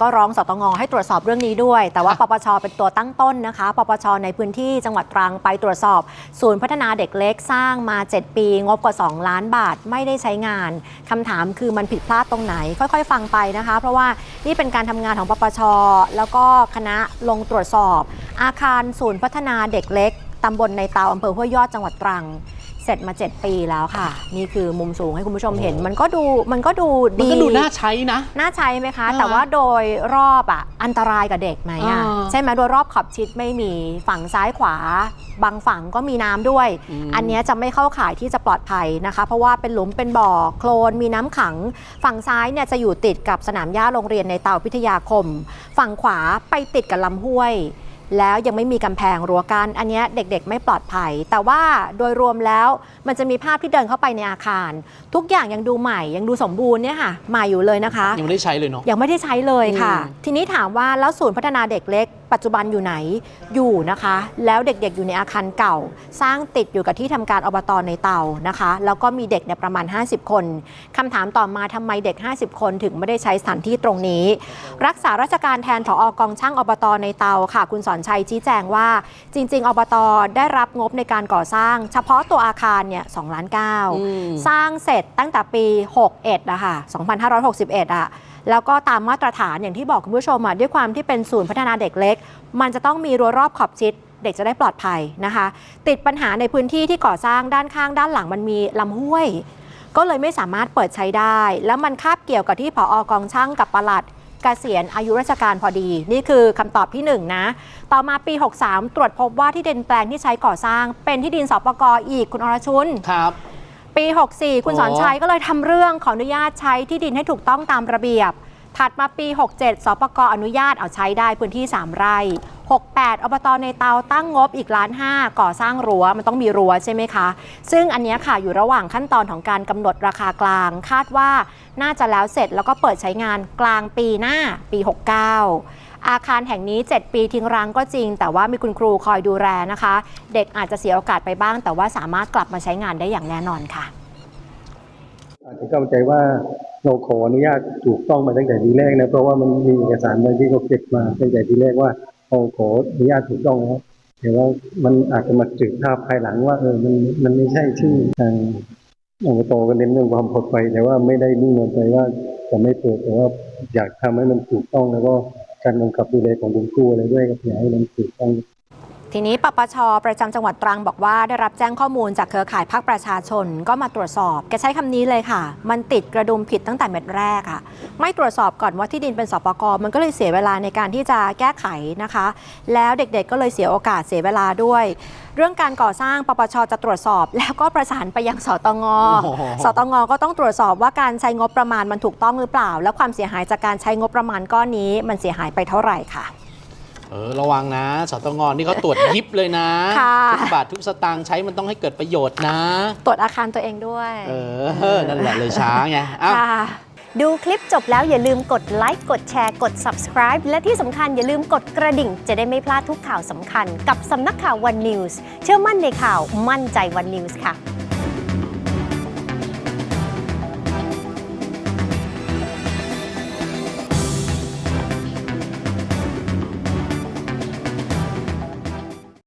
ก็ร้องสตงให้ตรวจสอบเรื่องนี้ด้วย แต่ว่าปปชเป็นตัวตั้งต้นนะคะ ปปชในพื้นที่จังหวัดตรังไปตรวจสอบ ศูนย์พัฒนาเด็กเล็กสร้างมา 7 ปี งบกว่า 2 ล้านบาทไม่ได้ใช้งานคำถามคือมันผิดพลาดตรงไหน ค่อยๆ ฟังไปนะคะ เพราะว่านี่เป็นการทำงานของปปชแล้วก็คณะลงตรวจสอบ อาคารศูนย์พัฒนาเด็กเล็กตำบลในเตาอำเภอห้วยยอดจังหวัดตรัง เสร็จมา 7 ปีแล้วค่ะ นี่คือมุมสูงให้คุณผู้ชมเห็น มันก็ดูมันก็ดูมันดีก็ดูน่าใช้นะ น่าใช้ไหมคะน่าแต่ว่าโดยรอบอะอันตรายกับเด็กไหมอะอ่าใช่ไหมโดยรอบขอบชิดไม่มีฝั่งซ้ายขวา บางฝั่งก็มีน้ำด้วย อืม อันเนี้ยจะไม่เข้าข่ายที่จะปลอดภัยนะคะ เพราะว่าเป็นหลุมเป็นบ่อโคลนมีน้ำขัง ฝั่งซ้ายเนี่ยจะอยู่ติดกับสนามหญ้าโรงเรียนในเตาพิทยาคม ฝั่งขวาไปติดกับลำห้วย แล้วยังไม่มีกำแพงรั้วกันอันเนี้ยเด็กๆ ไม่ปลอดภัย แต่ว่าโดยรวมแล้วมันจะมีภาพที่เดินเข้าไปในอาคาร ทุกอย่างยังดูใหม่ยังดูสมบูรณ์เนี่ยค่ะใหม่อยู่เลยนะคะ ยังไม่ได้ใช้เลยเนาะยังไม่ได้ใช้เลยค่ะอืมทีนี้ถามว่าแล้วศูนย์พัฒนาเด็กเล็ก ปัจจุบันอยู่ไหนอยู่นะคะ แล้วเด็กๆอยู่ในอาคารเก่า สร้างติดอยู่กับที่ทำการอบตในเตานะคะ แล้วก็มีเด็กเนี่ยประมาณ 50 คนคำถามต่อมาทำไมเด็ก 50 คนถึงไม่ได้ใช้สถานที่ตรงนี้ รักษาราชการแทนผออกองช่างอบตในเตาค่ะ คุณสอนชัยชี้แจงว่า จริง ๆ อบตได้รับงบในการก่อสร้าง เฉพาะตัวอาคารเนี่ย2ล้าน9อืมสร้างเสร็จตั้งแต่ปี 61อะค่ะ2561อะแล้วก็ตามมาตรฐานอย่างที่บอกคุณผู้ชมอะด้วยความที่เป็นศูนย์พัฒนาเด็กเล็กมันจะต้องมีรั้วรอบขอบชิด เด็กจะได้ปลอดภัยนะคะ ติดปัญหาในพื้นที่ที่ก่อสร้างด้านข้างด้านหลังมันมีลำห้วย ก็เลยไม่สามารถเปิดใช้ได้ แล้วมันคาบเกี่ยวกับที่ผออกองช่างกับปลัดเกษียณอายุราชการพอดี นี่คือคำตอบที่หนึ่งนะ ต่อมาปี 63 ตรวจพบว่าที่ดินแปลงที่ใช้ก่อสร้าง เป็นที่ดินสปกอีกคุณอรชุนครับปี 64 คุณโอ้สอนชัยก็เลยทำเรื่องขออนุญาตใช้ที่ดินให้ถูกต้องตามระเบียบ ถัดมาปี 67 สปกอนุญาตเอาใช้ได้พื้นที่ 3 ไร่ 68 อบตในเตาตั้งงบอีกล้านห้าก่อสร้างรั้วมันต้องมีรั้วใช่ไหมคะ ซึ่งอันนี้ค่ะอยู่ระหว่างขั้นตอนของการกำหนดราคากลาง คาดว่าน่าจะแล้วเสร็จแล้วก็เปิดใช้งานกลางปีหน้าปี 69 อาคารแห่งนี้ 7 ปีทิ้งร้างก็จริง แต่ว่ามีคุณครูคอยดูแลนะคะ เด็กอาจจะเสียโอกาสไปบ้าง แต่ว่าสามารถกลับมาใช้งานได้อย่างแน่นอนค่ะอาจจะเข้าใจว่า เราขออนุญาตถูกต้องมาตั้งแต่ทีแรกนะเพราะว่ามันมีเอกสารบางที่เขาเก็บมาตั้งแต่ทีแรกว่าเราขออนุญาตถูกต้องแล้วแต่ว่ามันอาจจะมาจืดภาพภายหลังว่าเออมันมันไม่ใช่ที่อทางอบตก็เน้นเรื่องความปลอดภัยแต่ว่าไม่ได้นิ่งนอนใจว่าจะไม่เปิดแต่ว่าอยากทำให้มันถูกต้องแล้วก็การกำกับดูแลของคุณครูอะไรด้วยก็อยากให้มันถูกต้อง ทีนี้ปปช ประจำจังหวัดตรังบอกว่าได้รับแจ้งข้อมูลจากเครือข่ายภาคประชาชนก็มาตรวจสอบแกใช้คำนี้เลยค่ะ มันติดกระดุมผิดตั้งแต่เม็ดแรกอะไม่ตรวจสอบก่อนว่าที่ดินเป็นสปกมันก็เลยเสียเวลาในการที่จะแก้ไขนะคะ แล้วเด็กๆก็เลยเสียโอกาสเสียเวลาด้วย เรื่องการก่อสร้างปปชจะตรวจสอบ แล้วก็ประสานไปยังสตงโอ้โหสตงก็ต้องตรวจสอบว่าการใช้งบประมาณมันถูกต้องหรือเปล่า และความเสียหายจากการใช้งบประมาณก้อนนี้ มันเสียหายไปเท่าไหร่ค่ะ เออระวังนะสตงนี่เขาตรวจยิบเลยนะค่ะ ทุกบาททุกสตางค์ใช้มันต้องให้เกิดประโยชน์นะ ตรวจอาคารตัวเองด้วย เออ นั่นแหละเลยช้าไงเอ้าค่ะ ดูคลิปจบแล้วอย่าลืมกดไลค์กดแชร์กด subscribe และที่สำคัญอย่าลืมกดกระดิ่ง จะได้ไม่พลาดทุกข่าวสำคัญ กับสำนักข่าว One News เชื่อมั่นในข่าวมั่นใจ One News ค่ะ